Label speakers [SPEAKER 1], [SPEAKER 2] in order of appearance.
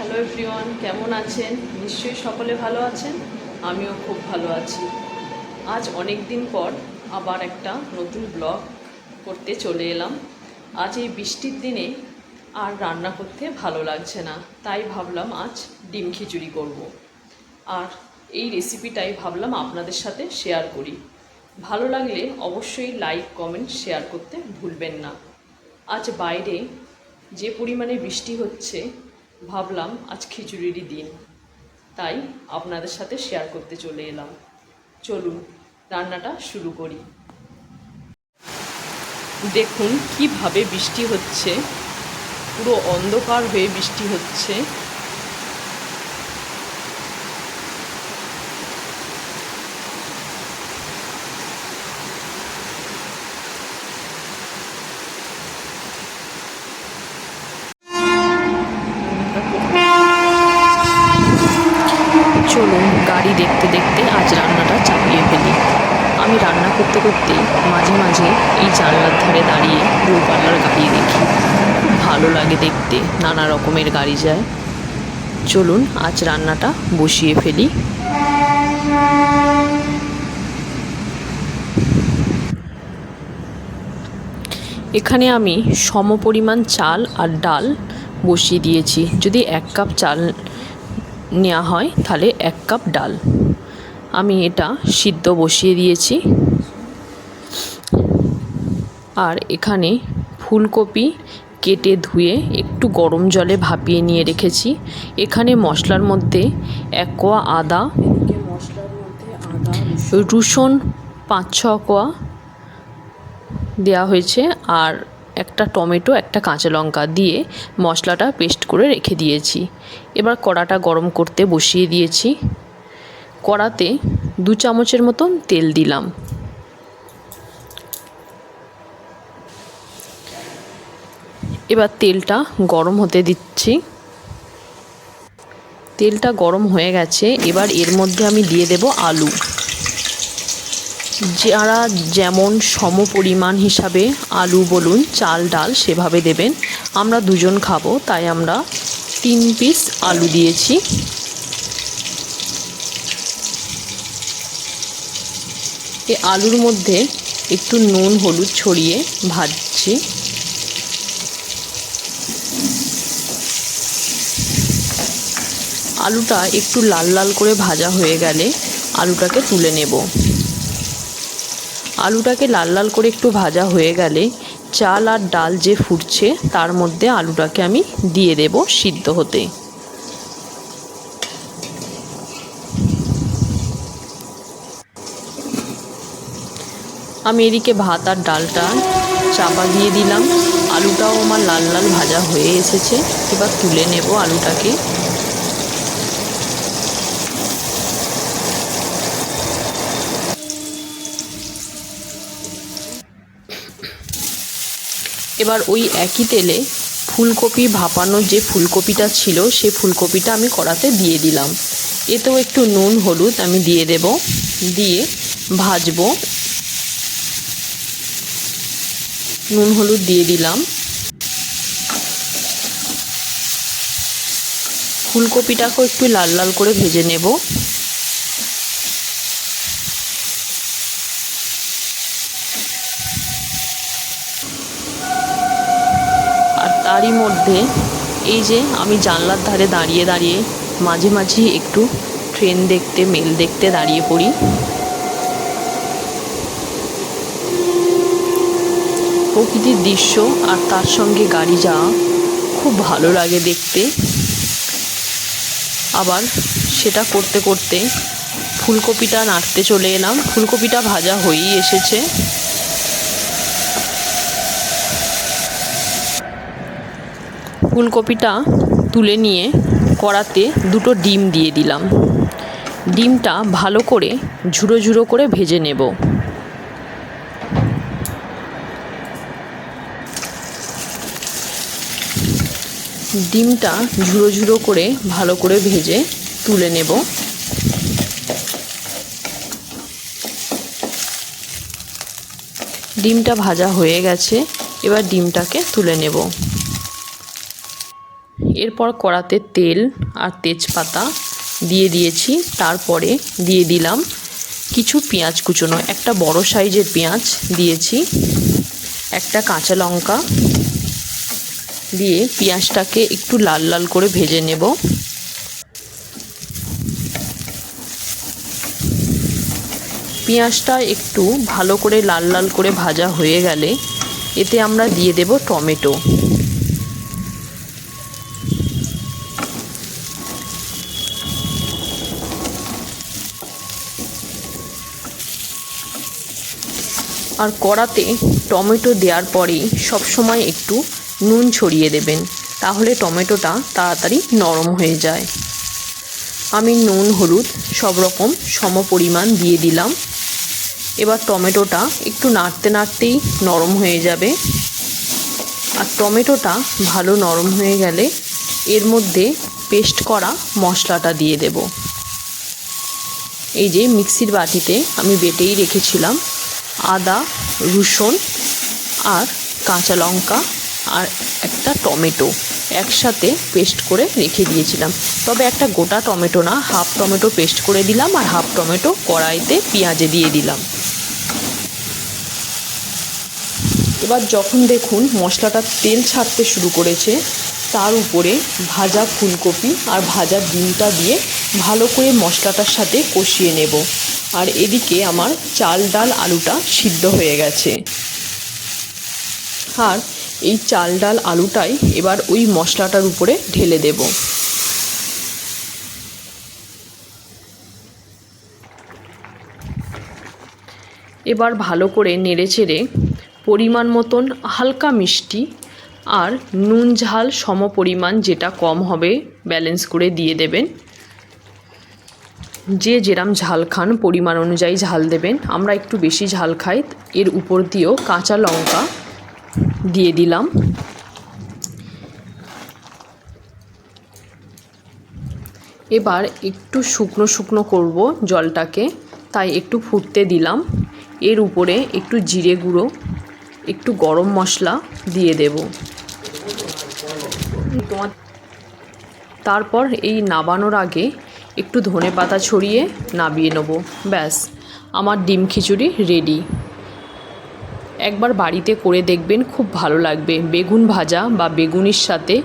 [SPEAKER 1] Hello everyone কেমন আছেন? নিশ্চয়ই সকলে ভালো আছেন। আমিও খুব ভালো আছি। আজ অনেক দিন পর আবার একটা নতুন ব্লগ করতে চলে এলাম। আজ এই বৃষ্টির দিনে আর রান্না করতে ভালো লাগছে না। তাই ভাবলাম আজ ডিম খিচুড়ি করব। আর এই রেসিপিটাই ভাবলাম আপনাদের সাথে শেয়ার করি। ভালো লাগলে অবশ্যই লাইক কমেন্ট শেয়ার করতে ভুলবেন না। আজ বাইরে যে পরিমাণে বৃষ্টি হচ্ছে ভাবলাম আজ খিচুড়িরই দিন। তাই আপনাদের সাথে শেয়ার করতে চলে এলাম। চলুন, রান্নাটা শুরু করি। দেখুন, কীভাবে বৃষ্টি হচ্ছে। পুরো অন্ধকার হয়ে বৃষ্টি হচ্ছে। গাড়ি দেখতে দেখতে আজ রান্নাটা চাপিয়ে ফেলি। আমি রান্না করতে করতে মাঝে মাঝে এই জানলার ধারে দাঁড়িয়ে দূরপাল্লার গাড়ি দেখি। ভালো লাগে দেখতে, নানা রকমের গাড়ি যায়। চলুন আজ রান্নাটা বসিয়ে ফেলি। এখানে আমি সমপরিমাণ চাল আর ডাল বসিয়ে দিয়েছি। যদি এক কাপ চাল নেওয়া হয়, তাহলে এক কাপ ডাল। আমি এটা সিদ্ধ বসিয়ে দিয়েছি। আর এখানে ফুলকপি কেটে ধুয়ে একটু গরম জলে ভাপিয়ে নিয়ে রেখেছি। এখানে মশলার মধ্যে এক কোয়া আদা, রসুন পাঁচ ছ কোয়া দেওয়া হয়েছে। আর একটা টমেটো, একটা কাঁচা লঙ্কা দিয়ে মশলাটা পেস্ট করে রেখে দিয়েছি। এবার কড়াটা গরম করতে বসিয়ে দিয়েছি। কড়াতে দু চামচের মতন তেল দিলাম। এবার তেলটা গরম হতে দিচ্ছি। তেলটা গরম হয়ে গেছে। এবার এর মধ্যে আমি দিয়ে দেব আলু। যারা যেমন সম পরিমাণ হিসাবে আলু বলুন, চাল, ডাল সেভাবে দেবেন, আমরা দুজন খাব, তাই আমরা তিন পিস আলু দিয়েছি। এ আলুর মধ্যে একটু নুন, হলুদ ছড়িয়ে ভাজছি। আলুটা একটু লাল লাল করে ভাজা হয়ে গেলে আলুটাকে তুলে নেব। আলুটাকে লাল লাল করে একটু ভাজা হয়ে গেলে চাল আর ডাল যে ফুটছে, তার মধ্যে আলুটাকে আমি দিয়ে দেব সিদ্ধ হতে। আমি এদিকে ভাত আর ডালটা চাপা দিয়ে দিলাম। আলুটাও আমার লাল লাল ভাজা হয়ে এসেছে। এবার তুলে নেব আলুটাকে। এবার ওই একই তেলে ফুলকপি ভাপানো যে ফুলকপিটা ছিল সেই ফুলকপিটা আমি কড়াতে দিয়ে দিলাম। এতেও একটু নুন, হলুদ আমি দিয়ে দেব। দিয়ে ভাজবো। নুন, হলুদ দিয়ে দিলাম। ফুলকপিটাকেও একটু লাল লাল করে ভেজে নেব আর তারই মধ্যে এই যে আমি জানলার ধারে দাঁড়িয়ে দাঁড়িয়ে মাঝে মাঝে একটু ট্রেন দেখতে, মেল দেখতে দাঁড়িয়ে পড়ি। প্রকৃতির দৃশ্য আর তার সঙ্গে গাড়ি যাওয়া খুব ভালো লাগে দেখতে। আবার সেটা করতে করতে ফুলকপিটা নাড়তে চলে এলাম। ফুলকপিটা ভাজা হয়েই এসেছে। ফুলকপিটা তুলে নিয়ে কড়াতে দুটো ডিম দিয়ে দিলাম। ডিমটা ভালো করে ঝুড়ো ঝুড়ো করে ভেজে নেব। ডিমটা ঝুড়ো ঝুড়ো করে ভালো করে ভেজে তুলে নেব। ডিমটা ভাজা হয়ে গেছে, এবার ডিমটাকে তুলে নেব। এরপর কড়াতে তেল আর তেজপাতা দিয়ে দিয়েছি, তারপরে দিয়ে দিলাম কিছু পেঁয়াজ কুচোনো। একটা বড় সাইজের পেঁয়াজ দিয়েছি, একটা কাঁচা লঙ্কা দিয়ে পেঁয়াজটাকে একটু লাল লাল করে ভেজে নেব। পেঁয়াজটা একটু ভালো করে লাল লাল করে ভাজা হয়ে গেলে এতে আমরা দিয়ে দেব টমেটো। আর কড়াতে টমেটো দেওয়ার পরেই সবসময় একটু নুন ছড়িয়ে দেবেন। তাহলে টমেটোটা তাড়াতাড়ি নরম হয়ে যায়। আমি নুন, হলুদ সব রকম সম পরিমাণ দিয়ে দিলাম। এবার টমেটোটা একটু নাড়তে নাড়তেই নরম হয়ে যাবে। আর টমেটোটা ভালো নরম হয়ে গেলে এর মধ্যে পেস্ট করা মশলাটা দিয়ে দেব। এই যে মিক্সির বাটিতে আমি বেটেই রেখেছিলাম। আদা, রসুন আর কাঁচা লঙ্কা আর একটা টমেটো একসাথে পেস্ট করে রেখে দিয়েছিলাম। তবে একটা গোটা টমেটো না, হাফ টমেটো পেস্ট করে দিলাম আর হাফ টমেটো কড়াইতে পেঁয়াজে দিয়ে দিলাম। এবার যখন দেখুন মশলাটা তেল ছাড়তে শুরু করেছে, তার উপরে ভাজা ফুলকপি আর ভাজা ডিমটা দিয়ে ভালো করে মশলাটার সাথে কষিয়ে নেব। আর এদিকে আমার চাল ডাল আলুটা সিদ্ধ হয়ে গেছে। আর এই চাল ডাল আলুটাই এবার ওই মশলাটার উপরে ঢেলে দেব। এবার ভালো করে নেড়ে চেড়ে পরিমাণ মতন হালকা মিষ্টি আর নুন ঝাল সম পরিমাণ যেটা কম হবে ব্যালেন্স করে দিয়ে দেবেন। যে যেরাম ঝাল খান পরিমাণ অনুযায়ী ঝাল দেবেন, আমরা একটু বেশি ঝাল খাই। এর উপর দিয়েও কাঁচা লঙ্কা দিয়ে দিলাম। এবার একটু শুকনো শুকনো করব জলটাকে, তাই একটু ফুটতে দিলাম। এর উপরে একটু জিরে গুঁড়ো, একটু গরম মশলা দিয়ে দেব। তারপর এই নাবানোর আগে একটু ধনে পাতা ছড়িয়ে নাবিয়ে নেব। ব্যাস, আমার ডিম খিচুড়ি রেডি একবার বাড়িতে করে দেখবেন খুব ভালো লাগবে। বেগুন ভাজা বা বেগুনির সাথে